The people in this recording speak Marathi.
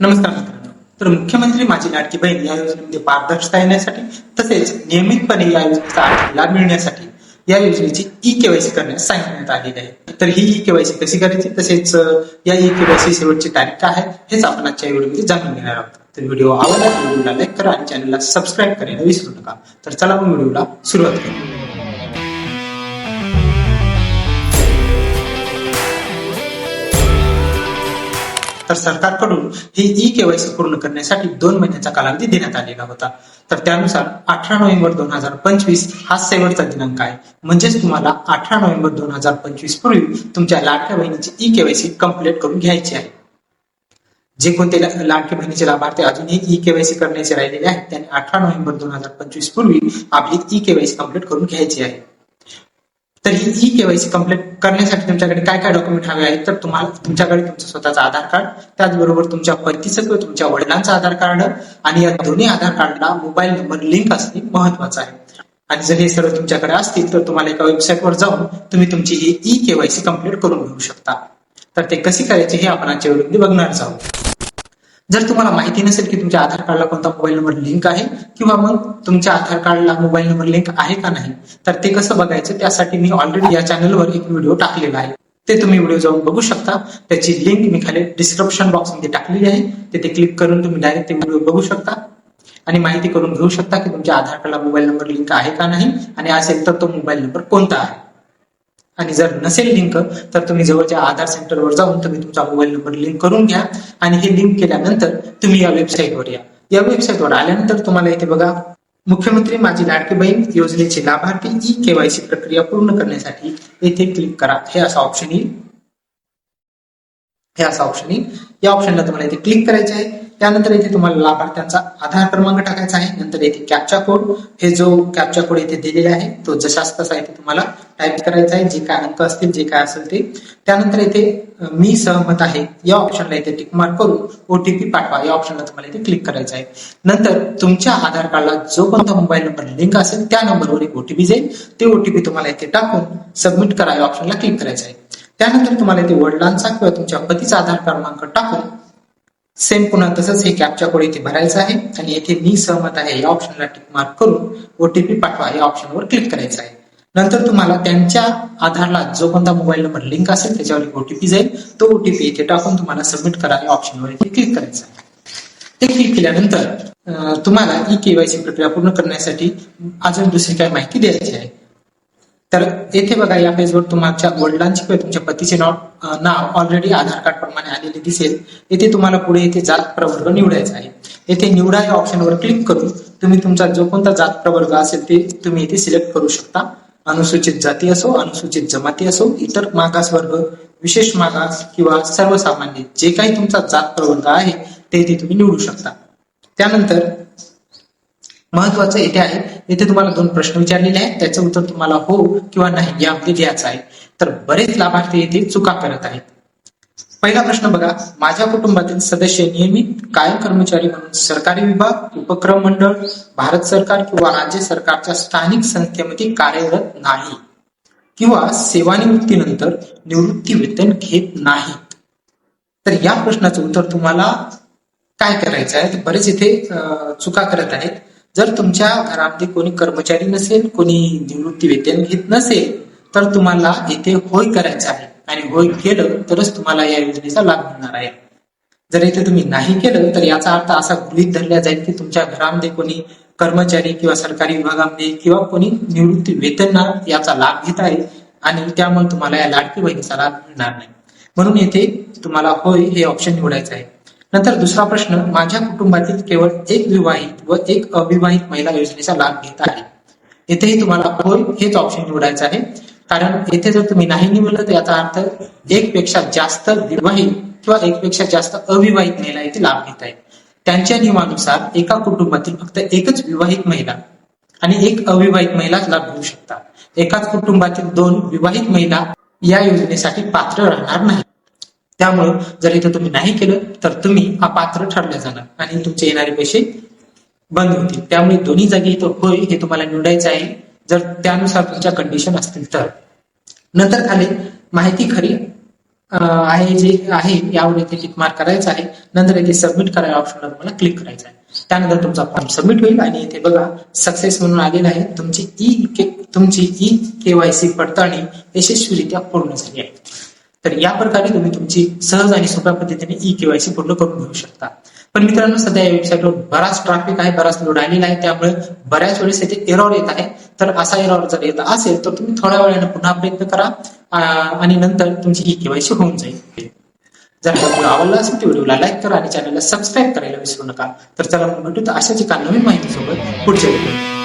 नमस्कार मित्रांनो. तर मुख्यमंत्री माझी लाडकी बहीण या योजनेमध्ये पारदर्शता येण्यासाठी तसेच नियमितपणे या योजनेचा आर्थिक लाभ मिळण्यासाठी या योजनेची ई केवायसी करण्यास सांगण्यात आलेली आहे. तर ही ई केवायसी कशी करायची? तसेच या ई केवायसी शेवटची तारीख काय आहे? हेच आपण आजच्या व्हिडिओमध्ये जाणून घेणार आहोत. तर व्हिडिओ आवडला व्हिडिओला लाईक करा आणि चॅनलला सबस्क्राईब करायला विसरू नका. तर चला मग व्हिडिओला सुरुवात करू तर सरकारकडून ही ई केवायसी पूर्ण करण्यासाठी दोन महिन्याचा कालावधी देण्यात आलेला होता. तर त्यानुसार अठरा नोव्हेंबर दोन हजार पंचवीस हा शेवटचा दिनांक आहे. म्हणजेच तुम्हाला अठरा नोव्हेंबर दोन हजार पंचवीस पूर्वी तुमच्या लाडक्या बहिणीची ई केवायसी कंप्लीट करून घ्यायची आहे. जे कोणते लाडके बहिणीचे लाभार्थी अजूनही ई केवायसी करण्याचे राहिलेले आहेत त्यांनी अठरा नोव्हेंबर दोन हजार पंचवीस पूर्वी आपली ई केवायसी कंप्लीट करून घ्यायची आहे. तर ही ई केवायसी कंप्लीट करण्यासाठी तुमच्याकडे काय काय डॉक्युमेंट हवे आहेत तर तुम्हाला तुमच्याकडे तुमचं स्वतःचं आधार कार्ड त्याचबरोबर तुमच्या पतीचं किंवा तुमच्या वडिलांचं आधार कार्ड आणि या दोन्ही आधार कार्डला मोबाईल नंबर लिंक असणे महत्वाचं आहे. आणि जर हे सर्व तुमच्याकडे असतील तर तुम्हाला एका वेबसाईटवर जाऊन तुम्ही तुमची ही ई केवायसी कंप्लीट करून घेऊ शकता. तर ते कसे करायचे हे आपण आजच्या व्हिडिओमध्ये बघणार आहोत. जर तुम्हाला माहिती नसेल की तुमच्या आधार कार्डला कोणता मोबाईल नंबर लिंक आहे किंवा मग तुमच्या आधार कार्डला मोबाईल नंबर लिंक आहे का नाही तर ते कसं बघायचं त्यासाठी मी ऑलरेडी या चॅनलवर एक व्हिडिओ टाकलेला आहे. ते तुम्ही व्हिडिओ जाऊन बघू शकता. त्याची लिंक मी खाली डिस्क्रिप्शन बॉक्समध्ये टाकलेली आहे. तिथे क्लिक करून तुम्ही डायरेक्ट ते व्हिडिओ बघू शकता. आणि माहिती करून घेऊ शकता की तुमच्या आधार कार्डला मोबाईल नंबर लिंक आहे का नाही आणि असेल तर तो मोबाईल नंबर कोणता आहे. आणि जर नसेल लिंक तर तुम्ही जवळच्या आधार सेंटरवर जाऊन तुम्ही तुमचा मोबाईल नंबर लिंक करून घ्या. आणि हे लिंक केल्यानंतर तुम्ही या वेबसाईटवर या. या वेबसाईटवर आल्यानंतर तुम्हाला इथे बघा मुख्यमंत्री माझी लाडकी बहीण योजनेचे लाभार्थी ई केवायसी प्रक्रिया पूर्ण करण्यासाठी येथे क्लिक करा. हे असा ऑप्शन येईल. हे असा ऑप्शन येईल. या ऑप्शनला तुम्हाला इथे क्लिक करायचे आहे. त्यानंतर इथे तुम्हाला लाभार्थ्यांचा आधार क्रमांक टाकायचा आहे. नंतर इथे कॅप्चा कोड हे जो कॅप्चा कोड इथे दिलेला आहे तो जसाच तसा इथे तुम्हाला टाईप करायचा आहे जे काय अंक असतील जे काय असेल ते. त्यानंतर इथे मी सहमत आहे. या ऑप्शनला इथे टिक मार्क करून ओटीपी पाठवा. या ऑप्शनला तुम्हाला इथे क्लिक करायचं आहे. नंतर तुमच्या आधार कार्डला जो कोणता मोबाईल नंबर लिंक असेल त्या नंबरवर एक ओटीपी जाईल. ते ओटीपी तुम्हाला इथे टाकून सबमिट करा या ऑप्शनला क्लिक करायचं आहे. त्यानंतर तुम्हाला इथे वडिलांचा किंवा तुमच्या पतीचा आधार क्रमांक टाकून सेम पुन्हा तसंच हे कॅपच्या कोड इथे भरायचं आहे आणि येथे मी सहमत आहे या ऑप्शनला टिक मार्क करून ओटीपी पाठवा या ऑप्शनवर क्लिक करायचं आहे. नंतर तुम्हाला त्यांच्या आधारला जो कोणता मोबाईल नंबर लिंक असेल त्याच्यावर एक ओटीपी जाईल. तो ओटीपी इथे टाकून तुम्हाला सबमिट करा या ऑप्शनवर इथे क्लिक करायचं आहे. ते क्लिक केल्यानंतर तुम्हाला ई केवायसी प्रक्रिया पूर्ण करण्यासाठी अजून दुसरी काही माहिती द्यायची आहे. तर येथे बघा या पेजवर तुमच्या वडिलांची किंवा तुमच्या पतीचे नाव नाव ऑलरेडी आधार कार्ड प्रमाणे आलेले दिसेल. येथे तुम्हाला पुढे येथे जात प्रवर्ग निवडायचा आहे. येथे निवडा या ऑप्शनवर क्लिक करून तुम्ही तुमचा जो कोणता जात प्रवर्ग असेल ते तुम्ही इथे सिलेक्ट करू शकता. अनुसूचित जाती असो अनुसूचित जमाती असो इतर मागास वर्ग विशेष मागास किंवा सर्वसामान्य जे काही तुमचा जात प्रवर्ग आहे ते इथे तुम्ही निवडू शकता. त्यानंतर महत्वाचं येथे आहे. येथे तुम्हाला दोन प्रश्न विचारलेले आहेत. त्याचं उत्तर तुम्हाला हो किंवा नाही यामध्ये द्यायचं आहे. तर बरेच लाभार्थी येथे चुका करत आहेत. पहिला प्रश्न बघा. माझ्या कुटुंबातील सदस्य नियमित कायम कर्मचारी म्हणून सरकारी विभाग उपक्रम मंडळ भारत सरकार किंवा राज्य सरकारच्या स्थानिक संस्थेमध्ये कार्यरत नाही किंवा सेवानिवृत्तीनंतर निवृत्ती वेतन घेत नाहीत. तर या प्रश्नाचं उत्तर तुम्हाला काय करायचं आहे? बरेच इथे चुका करत आहेत. जर तुमच्या घरामध्ये कोणी कर्मचारी नसेल कोणी निवृत्ती वेतन घेत नसेल तर तुम्हाला इथे होय करायचं आहे. आणि होय केलं तरच तुम्हाला या योजनेचा लाभ मिळणार आहे. जर इथे तुम्ही नाही केलं तर याचा अर्थ असा गृहीत धरला जाईल की तुमच्या घरामध्ये कोणी कर्मचारी किंवा सरकारी विभागामध्ये किंवा कोणी निवृत्ती वेतन याचा लाभ घेत आहे आणि त्यामुळे तुम्हाला या लाडकी बहिणीचा लाभ मिळणार नाही. म्हणून येथे तुम्हाला होय हे ऑप्शन निवडायचं आहे. नंतर दुसरा प्रश्न माझ्या कुटुंबातील केवळ एक विवाहित व एक अविवाहित महिला योजनेचा लाभ घेत आहे. येथेही तुम्हाला होय हेच ऑप्शन निवडायचं आहे. कारण येथे जर तुम्ही नाही निवडलं तर याचा अर्थ एक पेक्षा जास्त विवाहित किंवा एक पेक्षा जास्त अविवाहित महिला येथे लाभ घेत आहेत त्यांच्या नियमानुसार एका कुटुंबातील फक्त एकच विवाहित महिला आणि एक अविवाहित महिलाच लाभ घेऊ शकतात एकाच कुटुंबातील दोन विवाहित महिला या योजनेसाठी पात्र राहणार नाही त्यामुळं जर इथं तुम्ही नाही केलं तर तुम्ही अपात्र ठरले जाणार आणि तुमचे येणारे पैसे बंद होतील. त्यामुळे दोन्ही जागी इथं होय हे तुम्हाला निवडायचं आहे. जर त्यानुसार तुमच्या कंडिशन असतील तर. नंतर खाली माहिती खरी आहे जे आहे यावर इथे टिक मार्क करायचं आहे. नंतर इथे सबमिट करायला ऑप्शनवर तुम्हाला क्लिक करायचं आहे. त्यानंतर तुमचा फॉर्म सबमिट होईल आणि इथे बघा सक्सेस म्हणून आलेला आहे. तुमची ई तुमची ई केवायसी पडताळणी यशस्वीरित्या पूर्ण झाली आहे. तर या प्रकारे तुम्ही तुमची सहज आणि सोप्या पद्धतीने ई केवायसी पूर्ण करून घेऊ शकता. पण मित्रांनो सध्या या वेबसाईटवर बराच ट्रॅफिक आहे बराच लोड आलेला आहे त्यामुळे बऱ्याच वेळेस येथे एरॉर येत आहे. तर असा एरॉर जर येत असेल तर तुम्ही थोड्या वेळाने पुन्हा प्रयत्न करा आणि नंतर तुमची ई केवायसी होऊन जाईल. जर व्हिडिओ आवडला असेल तर व्हिडिओला लाईक करा आणि चॅनलला सबस्क्राईब करायला विसरू नका. तर चला मग भेटू तर अशाच एका नवीन माहितीसोबत पुढच्या व्हिडिओ